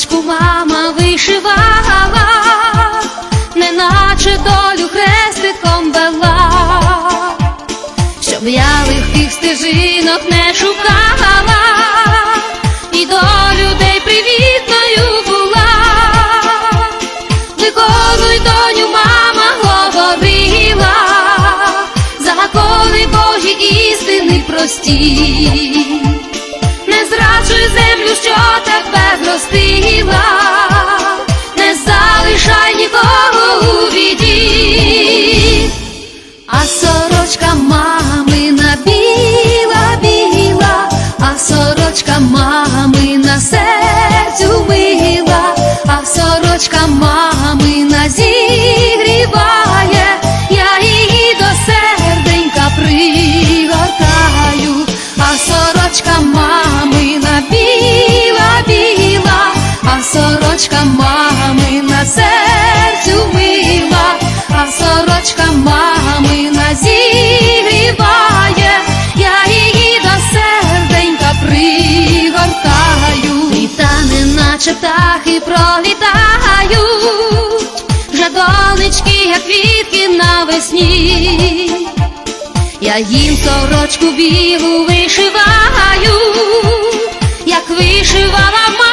сорочку мама вишивала, неначе долю хрестиком вела, щоб я лихих стежинок не шукала, і до людей привітною була, виконуй доню, мама говорила, закони Божі істини прості. Не зраджуй землю, що тебе. Сорочка мамина зігріває, я її до серденька пригортаю, а сорочка мамина біла, біла, а сорочка мамина серцю мила, а сорочка мамина зігріває, я її до серденька пригортаю, літа неначе птахи пролітають, квітки навесні. Я їм сорочку білу вишиваю, як вишивала мама.